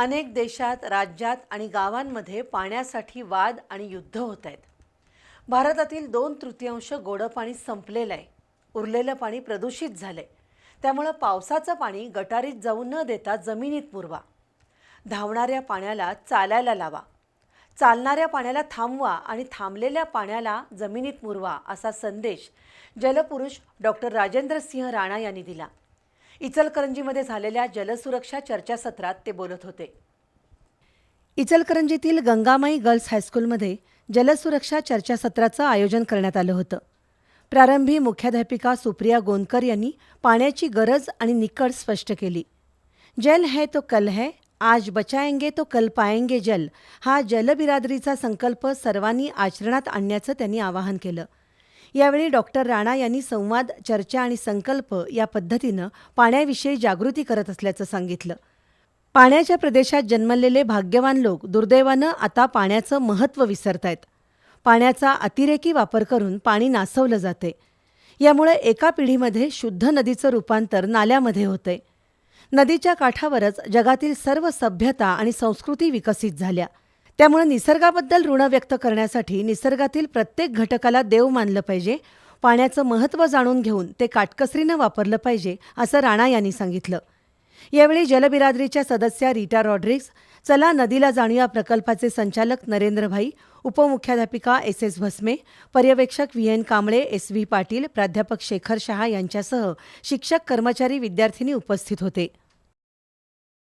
अनेक देशात राज्यात आणि गावांमध्ये पाण्यासाठी वाद आणि युद्ध होत आहेत. भारतातील दोन तृतीयांश गोडं पाणी संपलेलं आहे. उरलेलं पाणी प्रदूषित झालंय. त्यामुळं पावसाचं पाणी गटारीत जाऊ न देता जमिनीत मुरवा धावणाऱ्या पाण्याला चालायला लावा. चालणाऱ्या पाण्याला थांबवा आणि थांबलेल्या पाण्याला जमिनीत मुरवा असा संदेश जलपुरुष डॉक्टर राजेंद्र सिंह राणा यांनी दिला. इचलकरंजीमध्ये झालेल्या जलसुरक्षा चर्चासत्रात ते बोलत होते. इचलकरंजीतील गंगामाई गर्ल्स हायस्कूलमध्ये जलसुरक्षा चर्चासत्राचं आयोजन करण्यात आलं होतं. प्रारंभी मुख्याध्यापिका सुप्रिया गोंदकर यांनी पाण्याची गरज आणि निकड स्पष्ट केली. जल है तो कल है आज बचाएंगे तो कल पाएंगे जल हा जलबिरादरीचा संकल्प सर्वांनी आचरणात आणण्याचं त्यांनी आवाहन केलं. यावेळी डॉक्टर राणा यांनी संवाद चर्चा आणि संकल्प या पद्धतीनं पाण्याविषयी जागृती करत असल्याचं सांगितलं. पाण्याच्या प्रदेशात जन्मलेले भाग्यवान लोक दुर्दैवानं आता पाण्याचं महत्त्व विसरतायत. पाण्याचा अतिरेकी वापर करून पाणी नासवलं जाते. यामुळे एका पिढीमध्ये शुद्ध नदीचं रूपांतर नाल्यामध्ये होतंय. नदीच्या काठावरच जगातील सर्व सभ्यता आणि संस्कृती विकसित झाल्या. त्यामुळे निसर्गाबद्दल ऋण व्यक्त करण्यासाठी निसर्गातील प्रत्येक घटकाला देव मानलं पाहिजे. पाण्याचं महत्त्व जाणून घेऊन ते काटकसरीनं वापरलं पाहिजे असं राणा यांनी सांगितलं. यावेळी जलबिरादरीच्या सदस्या रीटा रॉड्रिक्स चला नदीला जाणूया प्रकल्पाचे संचालक नरेंद्रभाई उपमुख्याध्यापिका एस एस भस्मे पर्यवेक्षक V N Kamble S V Patil प्राध्यापक शेखर शहा यांच्यासह शिक्षक कर्मचारी विद्यार्थिनी उपस्थित होते.